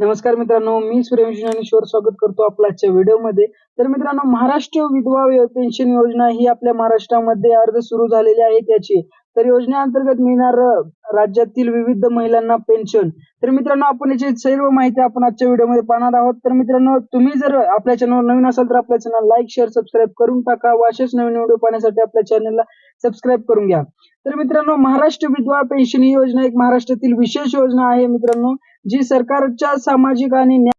नमस्कार मित्रांनो मी सूर्यवंशी ज्ञानेश्वर स्वागत करतो आपल्या आजच्या व्हिडिओमध्ये तर मित्रांनो महाराष्ट्र विधवा पेन्शन योजना ही आपल्या महाराष्ट्रामध्ये अर्ज सुरू झालेली आहे त्याची. तर योजनेअंतर्गत मिळणार राज्यातील विविध महिलांना पेन्शन. तर मित्रांनो आपण याची सर्व माहिती आपण आजच्या व्हिडिओमध्ये पाहणार आहोत. तर मित्रांनो तुम्ही जर आपल्या चॅनलवर नवीन असाल तर आपल्या चॅनल लाईक शेअर सबस्क्राईब करून टाका व असेच नवीन व्हिडिओ पाहण्यासाठी आपल्या चॅनलला सबस्क्राईब करून घ्या. तर मित्रांनो महाराष्ट्र विधवा पेन्शन ही योजना एक महाराष्ट्रातील विशेष योजना आहे मित्रांनो. जी सरकारच्या सामाजिक आणि न्याय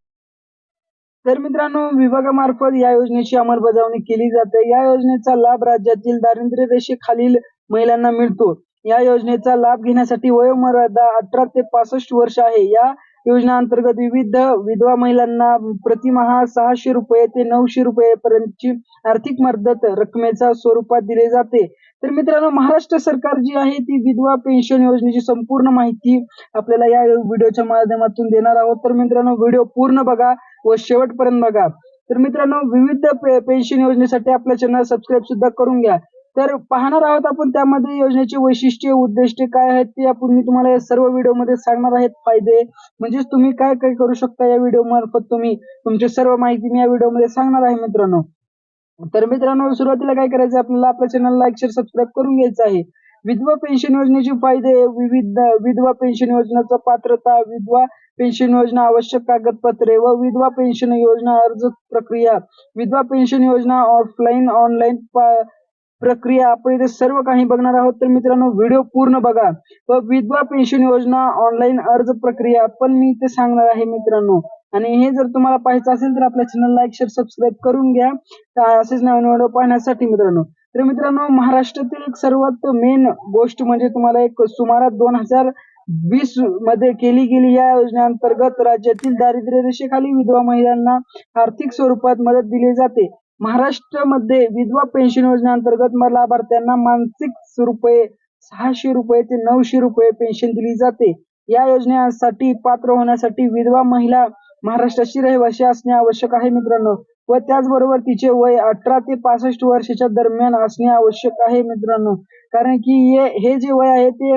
तर मित्रांनो विभागामार्फत या योजनेची अंमलबजावणी केली जाते. या योजनेचा लाभ राज्यातील दारिद्र्य रेषेखालील महिलांना मिळतो. या योजनेचा लाभ घेण्यासाठी वयोमर्यादा अठरा ते पासष्ट वर्ष आहे. या योजना अंतर्गत विविध विधवा महिलांना प्रतिमाहा सहाशे रुपये ते नऊशे रुपये पर्यंतची आर्थिक मदत रकमेच्या स्वरूपात दिले जाते. तर मित्रांनो महाराष्ट्र सरकार जी आहे ती विधवा पेन्शन योजनेची संपूर्ण माहिती आपल्याला या व्हिडिओच्या माध्यमातून देणार आहोत. तर मित्रांनो व्हिडिओ पूर्ण बघा व शेवटपर्यंत बघा. तर मित्रांनो विविध पे- पेन्शन योजनेसाठी आपल्या चॅनल सबस्क्राईब सुद्धा करून घ्या. तर पाहणार आहोत आपण त्यामध्ये योजनेचे वैशिष्ट्य उद्दिष्टे काय आहेत ते आपण मी तुम्हाला या सर्व व्हिडिओमध्ये सांगणार आहेत. फायदे म्हणजेच तुम्ही काय काय करू शकता या व्हिडिओ मार्फत तुम्ही तुमची सर्व माहिती मी या व्हिडिओमध्ये सांगणार आहे मित्रांनो. तर मित्रांनो सुरुवातीला काय करायचं? आपल्याला आपल्या चॅनल लाईक शेअर सबस्क्राईब करून घ्यायचं आहे. विधवा पेन्शन योजनेचे फायदे विविध विधवा पेन्शन योजनेचा पात्रता विधवा पेन्शन योजना आवश्यक कागदपत्रे व विधवा पेन्शन योजना अर्ज प्रक्रिया. विधवा पेन्शन योजना ऑफलाईन ऑनलाईन प्रक्रिया. आपण इथे सर्व काही बघणार आहोत. तर मित्रांनो व्हिडिओ पूर्ण बघा. व विधवा पेन्शन योजना ऑनलाईन अर्ज प्रक्रिया. पण मी इथे सांगणार आहे मित्रांनो आणि हे जर तुम्हाला पाहायचं असेल तर आपल्या चॅनल लाईक शेअर सबस्क्राईब करून घ्या. असेच नवीन व्हिडिओ पाहण्यासाठी मित्रांनो. तर मित्रांनो महाराष्ट्रातील एक सर्वात मेन गोष्ट म्हणजे तुम्हाला एक सुमारास दोन हजार वीसमध्ये केली गेली या योजनेअंतर्गत राज्यातील दारिद्र्य रेषेखाली विधवा महिलांना आर्थिक स्वरूपात मदत दिली जाते. महाराष्ट्रामध्ये विधवा पेन्शन योजनेअंतर्गत लाभार्थ्यांना मानसिक रुपये सहाशे रुपये ते नऊशे रुपये पेन्शन दिली जाते. या योजनेसाठी पात्र होण्यासाठी विधवा महिला महाराष्ट्राची रहिवासी असणे आवश्यक आहे मित्रांनो. व त्याचबरोबर तिचे वय अठरा ते पासष्ट वर्षाच्या दरम्यान असणे आवश्यक आहे मित्रांनो. कारण की हे हे जे वय आहे ते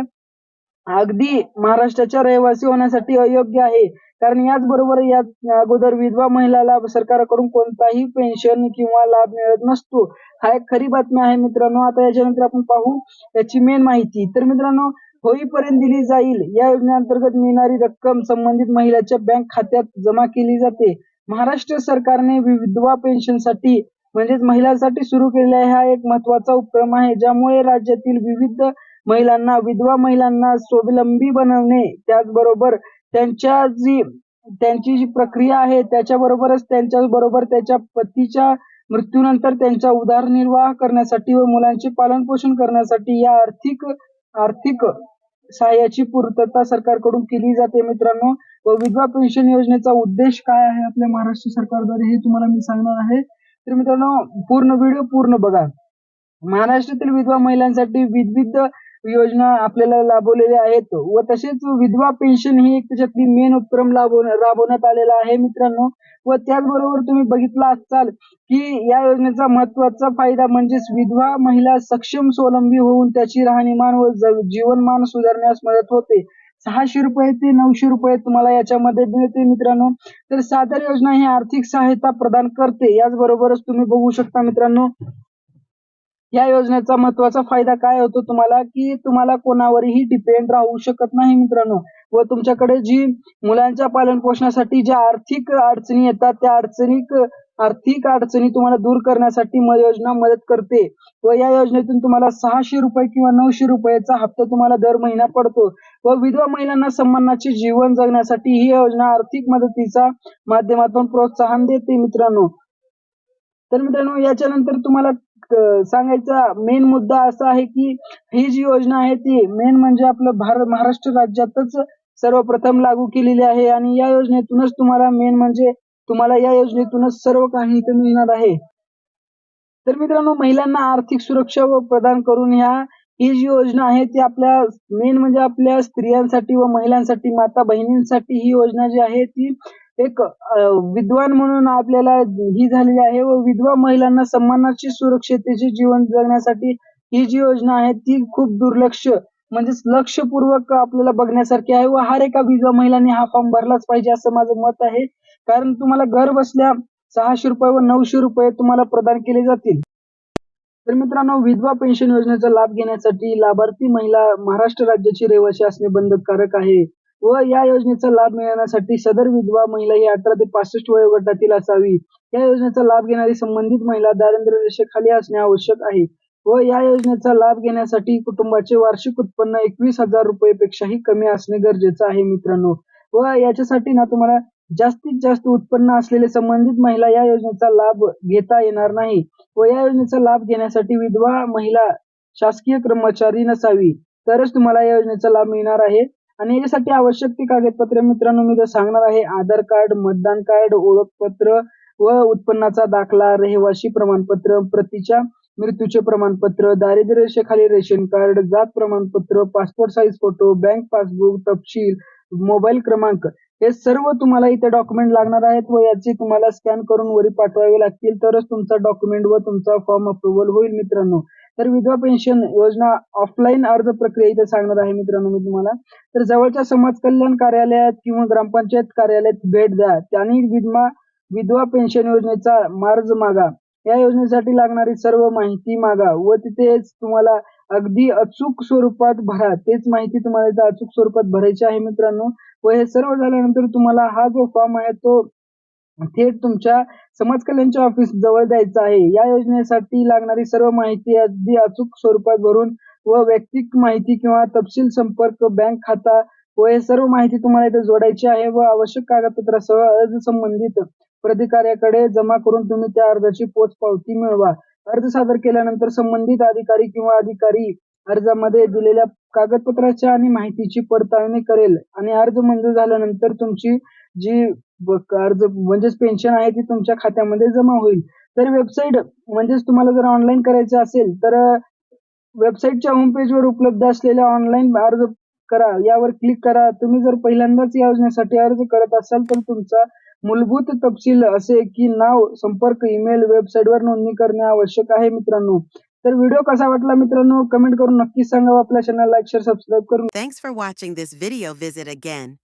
अगदी महाराष्ट्राच्या रहिवासी होण्यासाठी अयोग्य आहे. कारण याचबरोबर या अगोदर विधवा महिलाला सरकारकडून कोणताही पेन्शन किंवा लाभ मिळत नसतो. हा एक खरी बातमी आहे मित्रांनो. आता याच्यानंतर आपण पाहू याची मेन माहिती. तर मित्रांनो होईपर्यंत दिली जाईल. या योजनेअंतर्गत मिळणारी रक्कम संबंधित महिलाच्या बँक खात्यात जमा केली जाते. महाराष्ट्र सरकारने विधवा पेन्शनसाठी म्हणजेच महिलांसाठी सुरू केलेला हा एक महत्त्वाचा उपक्रम आहे ज्यामुळे राज्यातील विविध महिलांना विधवा महिलांना स्वावलंबी बनवणे त्याचबरोबर त्यांच्या जी त्यांची जी प्रक्रिया आहे त्याच्याबरोबरच त्यांच्या बरोबर त्याच्या पतीच्या मृत्यूनंतर त्यांचा उदरनिर्वाह करण्यासाठी व मुलांचे पालन पोषण करण्यासाठी या आर्थिक आर्थिक सहाय्याची पूर्तता सरकारकडून केली जाते मित्रांनो. व विधवा पेन्शन योजनेचा उद्देश काय आहे आपल्या महाराष्ट्र सरकारद्वारे हे तुम्हाला मी सांगणार आहे. तर मित्रांनो पूर्ण व्हिडिओ पूर्ण बघा. महाराष्ट्रातील विधवा महिलांसाठी विविध योजना आपल्याला लाभवलेल्या आहेत व तसेच विधवा पेन्शन ही एक त्याच्यातली मेन उपक्रम राबवण्यात आलेला आहे मित्रांनो. व त्याचबरोबर तुम्ही बघितला असाल की या योजनेचा महत्त्वाचा फायदा म्हणजेच विधवा महिला सक्षम स्वावलंबी होऊन त्याची राहणीमान व जीवनमान सुधारण्यास मदत होते. सहाशे रुपये ते नऊशे रुपये तुम्हाला याच्यामध्ये मिळते मित्रांनो. तर सादर योजना ही आर्थिक सहायता प्रदान करते. याचबरोबरच तुम्ही बघू शकता मित्रांनो या योजनेचा महत्त्वाचा फायदा काय होतो तुम्हाला? की तुम्हाला कोणावरही डिपेंड राहू शकत नाही मित्रांनो. व तुमच्याकडे जी मुलांच्या पालन पोषणासाठी ज्या आर्थिक अडचणी येतात त्या अडचणी आर्थिक अडचणी तुम्हाला दूर करण्यासाठी म- योजना मदत करते. व या योजनेतून तुम्हाला सहाशे रुपये किंवा नऊशे रुपयाचा हप्ता तुम्हाला दर महिना पडतो. व विधवा महिलांना सन्मानाचे जीवन जगण्यासाठी ही योजना आर्थिक मदतीचा माध्यमातून प्रोत्साहन देते मित्रांनो. तर मित्रांनो याच्यानंतर तुम्हाला सांगायचा मेन मुद्दा असा आहे की ही जी योजना आहे ती मेन म्हणजे आपलं भारत महाराष्ट्र राज्यातच सर्वप्रथम लागू केलेली आहे आणि या योजनेतूनच तुम्हाला मेन म्हणजे तुम्हाला या योजनेतूनच सर्व काही इथं मिळणार आहे. तर मित्रांनो महिलांना आर्थिक सुरक्षा व प्रदान करून ह्या ही जी योजना आहे ती आपल्या मेन म्हणजे आपल्या स्त्रियांसाठी व महिलांसाठी माता बहिणींसाठी ही योजना जी आहे ती एक विद्वान म्हणून आपल्याला ही झालेली आहे व विधवा महिलांना सन्मानाची सुरक्षितेचे जीवन जगण्यासाठी ही जी योजना आहे ती खूप दुर्लक्ष म्हणजेच लक्षपूर्वक आपल्याला बघण्यासारखी आहे व हर एका विधवा महिलांनी हा फॉर्म भरलाच पाहिजे असं माझं मत आहे. कारण तुम्हाला घर बसल्या सहाशे रुपये व नऊशे रुपये तुम्हाला प्रदान केले जातील. तर मित्रांनो विधवा पेन्शन योजनेचा लाभ घेण्यासाठी लाभार्थी महिला महाराष्ट्र राज्याची रहिवासी असणे बंधनकारक आहे. व या योजनेचा लाभ मिळवण्यासाठी सदर विधवा महिला ही अठरा ते पासष्ट वयोगटातील असावी. या योजनेचा लाभ घेणारी संबंधित महिला दारिद्र्य रेषेखाली असणे आवश्यक आहे व या योजनेचा लाभ घेण्यासाठी कुटुंबाचे वार्षिक उत्पन्न एकवीस हजार रुपयेपेक्षाही कमी असणे गरजेचं आहे मित्रांनो. व याच्यासाठी ना तुम्हाला जास्तीत जास्त उत्पन्न असलेले संबंधित महिला या योजनेचा लाभ घेता येणार नाही. व या योजनेचा लाभ घेण्यासाठी विधवा महिला शासकीय कर्मचारी नसावी. तरच तुम्हाला या योजनेचा लाभ मिळणार आहे. आणि याच्यासाठी आवश्यक ती कागदपत्रे मित्रांनो मी तर सांगणार आहे. आधार कार्ड मतदान कार्ड ओळखपत्र व उत्पन्नाचा दाखला रहिवासी प्रमाणपत्र प्रतीच्या मृत्यूचे प्रमाणपत्र दारिद्र्य रेषेखाली रेशन कार्ड जात प्रमाणपत्र passport size photo bank passbook तपशील मोबाईल क्रमांक हे सर्व तुम्हाला इथे डॉक्युमेंट लागणार आहेत व याचे तुम्हाला स्कॅन करून वरी पाठवावे लागतील. तरच तुमचा डॉक्युमेंट व तुमचा फॉर्म अप्रुव्हल होईल मित्रांनो. तर विधवा पेन्शन योजना ऑफलाईन अर्ज प्रक्रिया इथे सांगणार आहे मित्रांनो मी तुम्हाला. तर जवळच्या समाज कल्याण कार्यालयात किंवा ग्रामपंचायत कार्यालयात भेट द्या. त्यांनी विधवा विधवा पेन्शन योजनेचा मार्ग मागा. या योजनेसाठी लागणारी सर्व माहिती मागा व तिथेच तुम्हाला अगदी अचूक स्वरूपात भरा. तेच माहिती तुम्हाला इथं अचूक स्वरूपात भरायची आहे मित्रांनो. व हे सर्व झाल्यानंतर तुम्हाला हा जो फॉर्म आहे तो थेट तुमच्या समाज कल्याणच्या ऑफिस जवळ द्यायचं आहे. या योजनेसाठी लागणारी सर्व माहिती अगदी अचूक स्वरूपात भरून व वैयक्तिक माहिती किंवा तपशील संपर्क बँक खाता व हे सर्व माहिती तुम्हाला इथे जोडायची आहे व आवश्यक कागदपत्रासह अर्ज संबंधित प्राधिकाऱ्याकडे जमा करून तुम्ही त्या अर्जाची पोचपावती मिळवा. अर्ज सादर केल्यानंतर संबंधित अधिकारी किंवा अधिकारी अर्जामध्ये दिलेल्या कागदपत्राच्या आणि माहितीची पडताळणी करेल आणि अर्ज मंजूर झाल्यानंतर तुमची जी कर्ज अर्ज म्हणजेच पेन्शन आहे ती तुमच्या खात्यामध्ये जमा होईल. तर वेबसाईट म्हणजेच तुम्हाला जर ऑनलाईन करायचं असेल तर वेबसाईटच्या होम पेजवर उपलब्ध असलेल्या ऑनलाईन अर्ज करा. यावर क्लिक करा. तुम्ही जर पहिल्यांदाच या योजनेसाठी अर्ज करत असाल तर तुमचा मूलभूत तपशील असे की नाव संपर्क ईमेल वेबसाईटवर नोंदणी करणे आवश्यक आहे मित्रांनो. तर व्हिडिओ कसा वाटला मित्रांनो? कमेंट करून नक्कीच सांगा. आपल्या चॅनलला लाईक शेअर सबस्क्राईब करून thanks for watching this video visit again